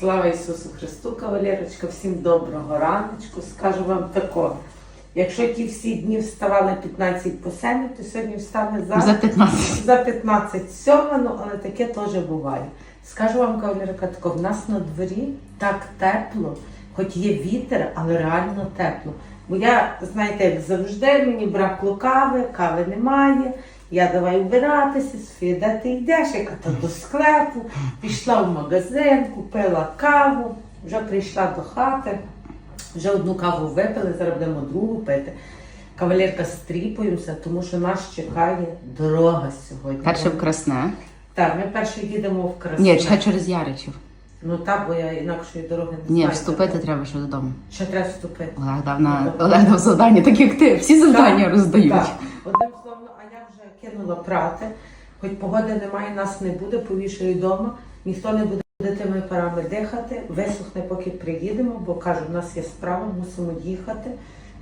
Слава Ісусу Христу, кавалерочка, всім доброго раночку. Скажу вам тако. Якщо ті всі дні вставали 15 по 7, то сьогодні встане за, За 15. за 15 сьома, ну але таке теж буває. Скажу вам, кавалерка, тако, в нас на дворі так тепло, хоч є вітер, але реально тепло. Бо я, знаєте, як завжди, мені бракло кави, кави немає. Я давай вбиратися, Софія, ти йдеш? Я кажу, «Та до склепу, пішла в магазин, купила каву, вже прийшла до хати, вже одну каву випили, зараз будемо другу пити. Кавалерка стріпуємося, тому що нас чекає дорога сьогодні. Перше в Красне. Так, ми перше їдемо в Красне. Ні, чекай через Яричів. Ну так, бо я інакшої дороги не Ні, знаю. вступити треба ще додому. Ще треба вступити. Олег дав на Олег дав завдання, так як ти. Всі завдання роздають. Так. Одним словом, а я вже кинула прати. Хоч погоди немає, нас не буде, повішаю вдома. Ніхто не буде тими парами дихати. Висохне, поки приїдемо, бо кажу, у нас є справа, мусимо їхати.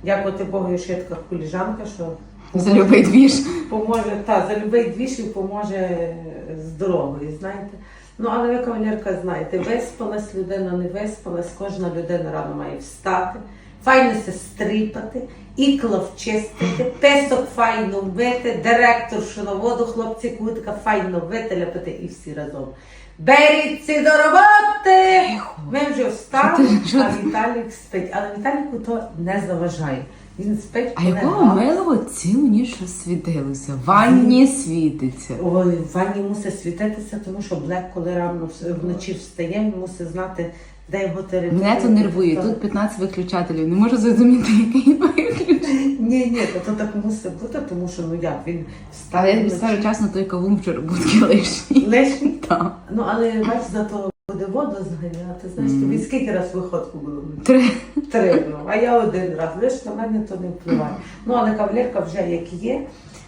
Дякувати Богу, що є така коліжанка, що За любий двіж. поможе, та, за любий двіж і поможе з дорогою, знаєте. Ну, але ви, кавалерка, знаєте, виспалась людина, не виспалась, кожна людина рано має встати, файно се стріпати, ікла вчистити, песок файно вмити, директор що на воду, хлопці кутка файно вителяпати і всі разом. Беріться до роботи! Ми вже встали, а? Віталік спить. Але Віталіку то не заважає. Він спить, А якого милого цілу ніч світилося? В ванні світиться. Ой, в ванні мусить світитися, тому що Блек, коли рано вночі встає, він мусить знати, де його територія. Мене це нервує. Тут 15 виключателів. Не можу зрозуміти, який виключ. Ні, ні, то, то так мусить бути, тому що ну як він встане. Але я тобі скажу чесно, той кавун вчора був лишній. Лишній. Так. Ну, але бач, зато буде воду зганяти. Знаєш, тобі скільки раз виходку було? Три. Три. Ну, а я один раз. Лиш на мене то не впливає. Ну, але кавалерка вже як є.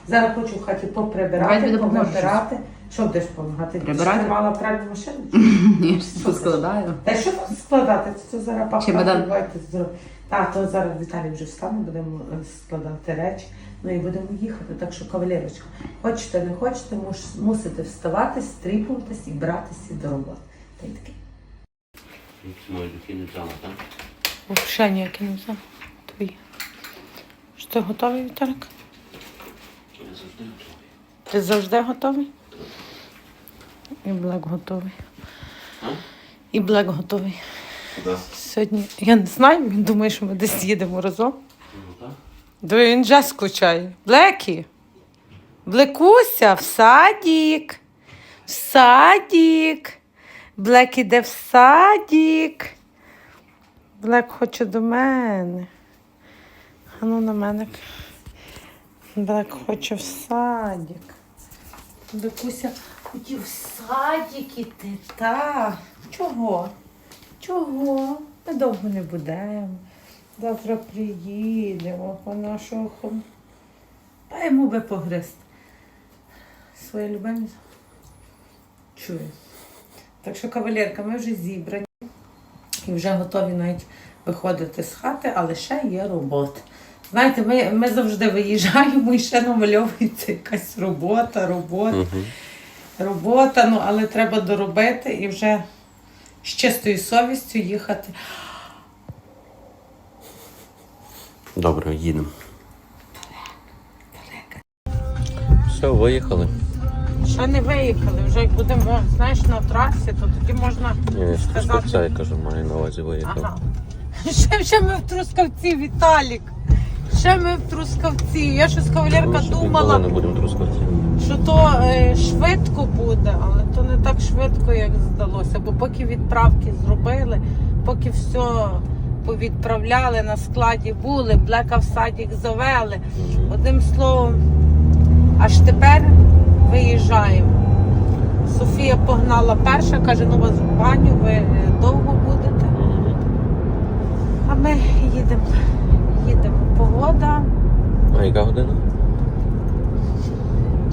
Зараз хочу в хаті Давай поприбирати, допоможу понабирати. Що будеш допомагати? Прибирати? Ти мала пральну машину? Ні, я поскладаю. Та що тут складати? Це зараз папа Чемодан. давайте то зараз Віталій вже встане, будемо е, складати речі, ну і будемо їхати. Так що, кавалерочка, хочете, не хочете, муш- мусите вставати, стріпуватись і братися до роботи. Та таке. Мої дитини взяла, так? Взагалі ніякі не. Твої. Що ти готовий, Віталік? Я завжди готовий. Ти завжди готовий? І Блек готовий. А? І Блек готовий. Да. Сьогодні, я не знаю, він думає, що ми десь їдемо разом. Ну так. Він вже скучає. Блекі. Блекуся, в садік. В садік. Блек іде в садік. Блек хоче до мене. А ну на мене. Блек хоче в садік. Блекуся хотів в садік іти. Та. Чого? Чого? Ми довго не будемо. Завтра приїдемо по нашого. Та йому би погризти. Своє любимі. Чую. Так що, кавалерка, ми вже зібрані і вже готові навіть виходити з хати, але ще є робота. Знаєте, ми, ми завжди виїжджаємо і ще намальовується якась робота, робота, робота, ну але треба доробити і вже з чистою совістю їхати. Добре, їдемо. Все, виїхали. Ще не виїхали, вже як будемо, знаєш, на трасі, то тоді можна Ні, Сказати. Я кажу, маю на увазі виїхав. Ага. Ще, ще ми в Трускавці, Віталік. Ще ми в Трускавці. Я щось кавалерка думала, не будемо Трускавці. що то е, швидко буде, але то не так швидко, як здалося. Бо поки відправки зробили, поки все повідправляли, на складі були, блека в садік завели. Одним словом, аж тепер виїжджаємо. Софія погнала перша, каже, ну вас в баню, ви е, довго будете. А ми їдемо. Їдемо. Погода. А яка година?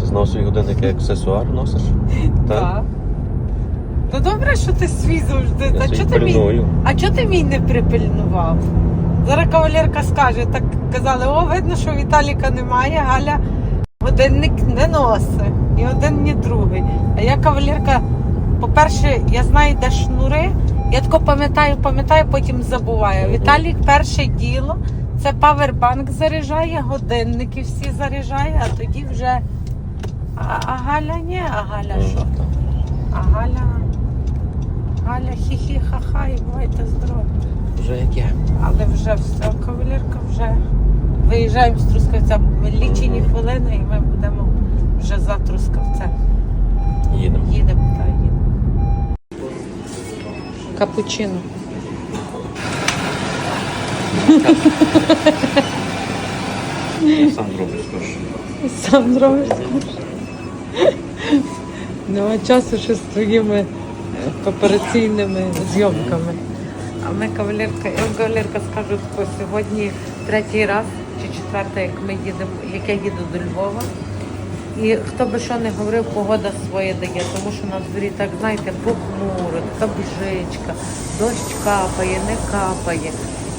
Ти знав свій годинник як аксесуар носиш? Так. Ну добре, що ти свій завжди. Я А свій чого ти мій? А чого ти мій не припильнував? Зараз кавалерка скаже, так казали, о, видно, що Віталіка немає, Галя годинник не носить. І один, ні другий. А я кавалерка, по-перше, я знаю, де шнури, Я тако пам'ятаю, пам'ятаю, потім забуваю. Віталік перше діло це павербанк заряджає, годинники всі заряджає, а тоді вже. А, а Галя ні, а Галя що? А Галя. Галя хі-хі, ха-ха, і бувайте здорові. Вже як я. Але вже все, кавалерка, вже виїжджаємо з Трускавця. Лічені хвилини і ми будемо вже за Трускавцем. Їдемо. Їдемо, так, їдемо. Капучино. Сам зробиш скорше. Сам зробиш скорше. Нема часу ще з твоїми е, операційними зйомками. А ми кавалерка, я вам кавалерка скажу сьогодні третій раз чи четвертий, як ми їдемо, як я їду до Львова. І хто би що не говорив, погода своє дає, тому що на дворі так, знаєте, похмуро, така біжичка, дощ капає, не капає.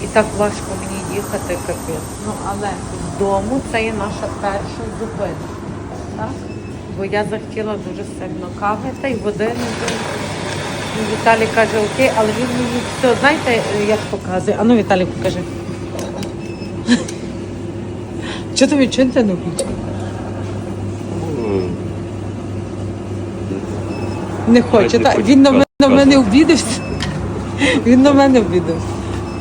І так важко мені їхати, капець. Ну, але вдома це є наша перша зупинка. Так? Бо я захотіла дуже сильно кави та й води не. І Віталій каже, окей, але він мені все, знаєте, як показує. А ну Віталій покажи. Чого тобі чого не включив? Не хоче. не Так, хоче. він на мене, на мене обідався. Він на мене обідався.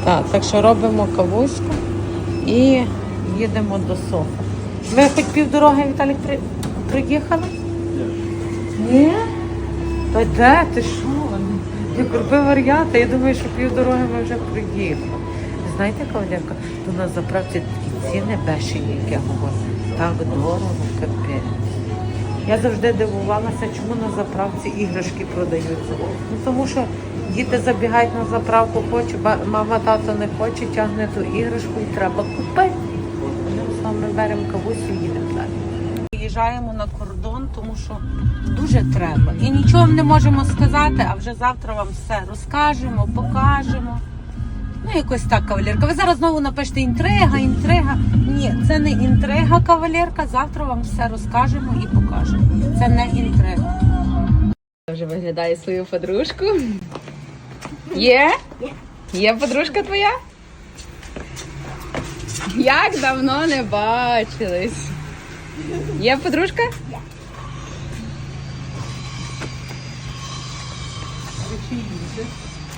Так, так що робимо кавуську і їдемо до Софа. Ви хоч півдороги, Віталій, при... приїхали? Ні? Та де ти що? Як робив варіанти, я думаю, що півдороги ми вже приїхали. Знаєте, кавалерка, то на заправці такі ціни бешені, як я говорю. Так дорого. Я завжди дивувалася, чому на заправці іграшки продаються. Ну тому що діти забігають на заправку, хоче, мама, тато не хоче, тягне ту іграшку і треба купити. Ми саме беремо кавусю і їдемо далі. Приїжджаємо на кордон, тому що дуже треба. І нічого не можемо сказати, а вже завтра вам все розкажемо, покажемо. Ну, якось так, кавалерка. Ви зараз знову напишете інтрига, інтрига. Ні, це не інтрига, кавалерка. Завтра вам все розкажемо і покажемо. Це не інтрига. Вже виглядає свою подружку. Є? Є подружка твоя? Як давно не бачились. Є подружка?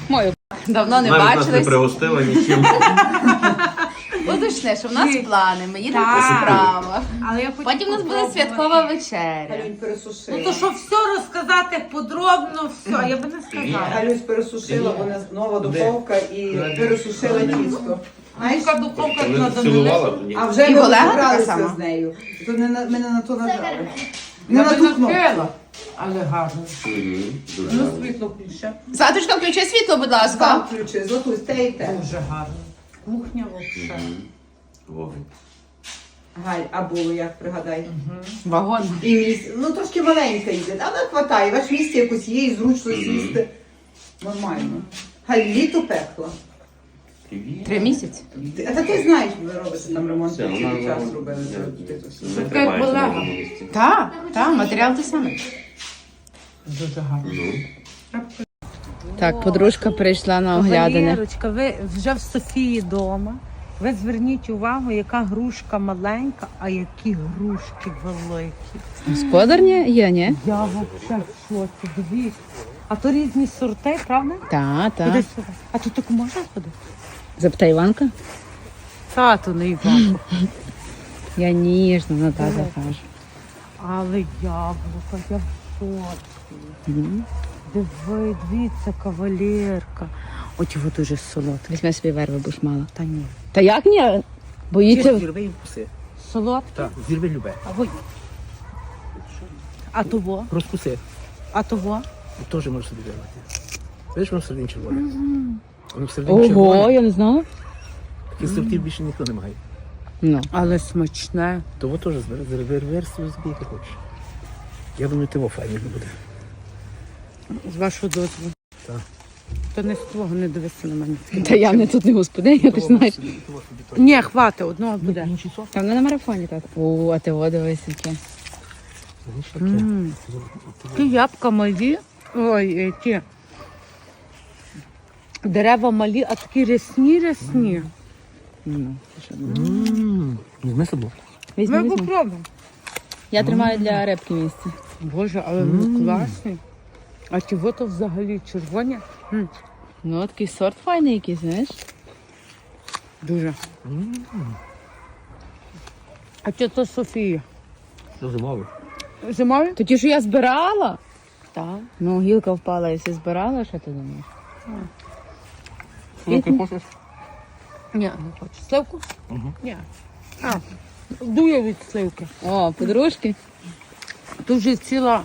Мою. Давно не Навіть нас не бачились. пригостила нічим. Уточни, що в нас плани, ми їдемо Так. по справах. Але я хочу Потім у нас буде попробувати. святкова вечеря. Ну то що все розказати подробно, все, я би не сказала. Галюсь пересушила, вона нова духовка і пересушила тісто. Знаєш, духовка Коли надо цілувала тоді. а вже І ми Олега така розібралися сама? з нею. То не на ми не на то нажали. Не Я на би ту кнопку. накрила, але гарно. Ну, світло включе. Златочка, включи світло, будь ласка. Став ключі, златусь, те і те. Дуже гарно. Кухня взагалі. Мгм. Вогонь. Галь, а було як, пригадай. Вагон. І міс- ну трошки маленька йде, але хватає. Ваш місці якось є і зручно сісти. Нормально. Галь, літо пекло. Привіт. Три місяці. А та ти знаєш, ви робите там ремонт, Все, вона час робили. на була. одному місці. Так, так, матеріал той самий. Дуже гарно. Ну. Так, подружка прийшла на оглядини. Валерочка, ви вже в Софії вдома. Ви зверніть увагу, яка грушка маленька, а які грушки великі. Господарня є, ні? Я взагалі в шоці, дивіться. А то різні сорти, правда? Так, так. сюди? А тут так можна ходити? Запитай Іванка. Тату не Іванко. Я ніжно на тата Давай. кажу. Але яблука, я в Диви, дивіться, кавалерка. От його дуже солодке. Візьми собі верви, будеш мала. Та ні. Та як ні? Боїться. Зірви і вкуси. Солодке? Так, зірви любе. А ви? А того? Розкуси. А того? Теж можеш собі вирвати. Видиш, воно всередині червоне. Воно всередині Ого, червоне. я не знала. Таких сортів більше ніхто не має. Ну. Але смачне. Того теж зірви версію збій, як хочеш. Я думаю, того файно буде. З вашого дозволу. Так. То не з твого, не дивися на мене. Та я не тут не господиня, ти ж знаєш. Ні, хватить, одного буде. Інший сорт? Та вона на марафоні так. О, а ти во дивись яке. М. Ті ябка малі. Ой, е, ті. Дерева малі, а такі рясні, рясні. Ммм, Візьми собі. Візьми, Ми візьми. попробуємо. Я тримаю для рибки місце. Боже, але вони класні. А ті то взагалі червоні? М, Ну, такий сорт файний якийсь, знаєш? Дуже. А чи то Софія? Що зимовий? Зимові? То ті, що я збирала? Так. Ну, гілка впала, якщо збирала, що ти думаєш? Сливки хочеш? Ні, не хочу. Сливку? Ні. А, дує від сливки. О, подружки. Тут вже ціла.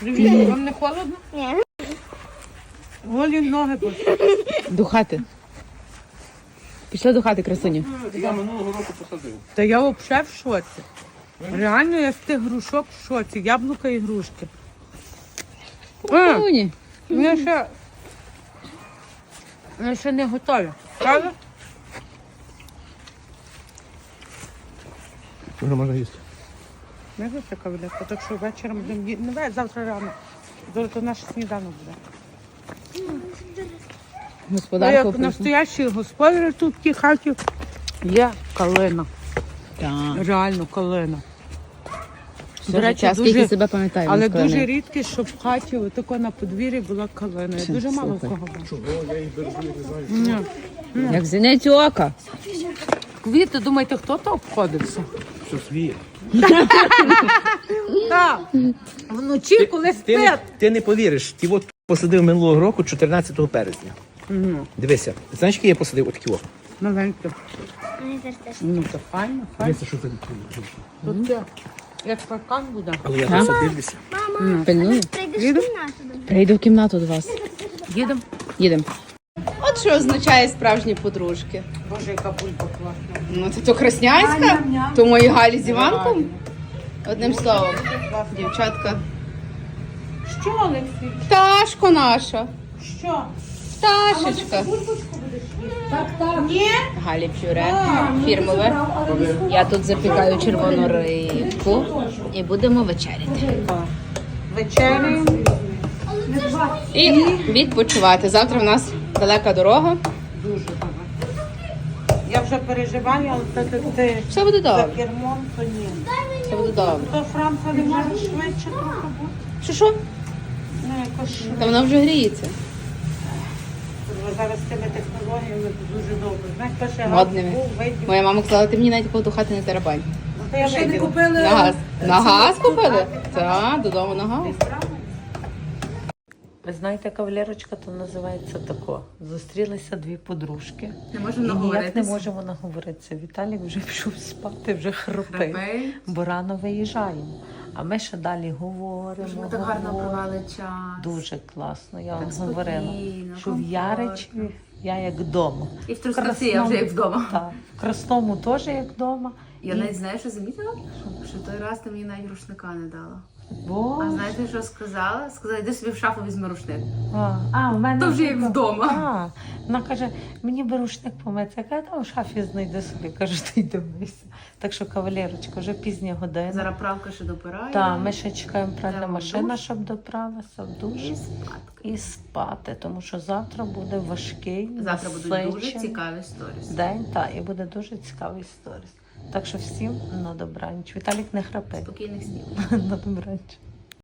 Привіт. Вам не холодно? Ні. Голі ноги болять. До хати. Пішли до хати, красуні. Я минулого року посадив. Та я взагалі в шоці. Реально я з тих грушок в шоці. Яблука і грушки. А, Красуні. я ще, я ще не готові. Правда? Вже можна їсти. Не така велика, так що вечором будемо їсти. Не завтра рано. Зараз то наш сніданок буде. Ну, Господарка як настоящий господар тут в тій хаті є калина. Так. Реально калина. До речі, час, скільки себе пам'ятаю. але ми дуже рідко, щоб в хаті отако на подвір'ї була калина. Це Дуже мало в супер. кого було. Як зінець ока. Квіти, думаєте, хто то обходився? Що свій? Так. Вночі, коли Ти не, спить. ти не повіриш, ті от посадив минулого року 14 березня. Ну, Дивися, знаєш, які я посадив отакі о? Новеньке. Ну, то файно, файно. Дивися, що це. Тут це, як паркан буде. Але я посадився. Пильную. Їдемо? Прийду в кімнату до вас. Їдемо. Їдемо. Що означає справжні подружки. Боже, яка бульба класна. Ну, це то Красняйська, то мої Галі з Іванком. Одним словом, дівчатка. Що, Олексій? Пташко наша. Що? Пташечка. Так, так. Ні? Галі пюре фірмове. Я тут запікаю червону рибку і будемо вечеряти. Вечеряємо. І відпочивати. Завтра в нас далека дорога. Дуже добре. Я вже переживаю, але так як ти Все буде за добре. кермом, то ні. Все буде добре. То Франца не може швидше трохи бути. Що що? Ну, якось швидше. Та вона вже гріється. Бо Зараз з тими технологіями дуже добре. Знаєш, перший раз Модними. був видів. Моя мама казала, ти мені навіть такого до хати не тарабань. Ну, то я виділа. На газ. На газ купили? Так, додому на газ. Ви знаєте, кавалерочка, то називається тако. Зустрілися дві подружки. Не можемо І ніяк не наговоритися. можемо наговоритися. Віталік вже пішов спати, вже хропить, бо рано виїжджаємо. А ми ще далі говоримо. Ми так гарно провели час. Дуже класно. Я вам Так говорила, спокійно, що в. Яричеві я як вдома. І в Трускавці я вже як вдома. Так, в Красному теж як вдома. Я І- навіть знаєш, що замітила? Що той раз ти мені навіть рушника не дала. Бо... А знаєте, що сказала? Сказала, йди собі в шафу візьми рушник. А, а, в мене То вже як вдома. А, вона каже, мені би рушник помити. Я кажу, там в шафі знайди собі. Кажу, ти йди мийся. Так що, кавалерочка, вже пізня година. Зараз правка ще допирає. Так, ми ще чекаємо пральна Йдемо в машина, душ. щоб доправитися в душ І спадки. і спати, тому що завтра буде важкий, Завтра будуть дуже насичений цікаві сторіс. день, та, і буде дуже цікавий сторіс. Так що всім на добраніч. Віталік не храпить. Спокійних снів. На добраніч.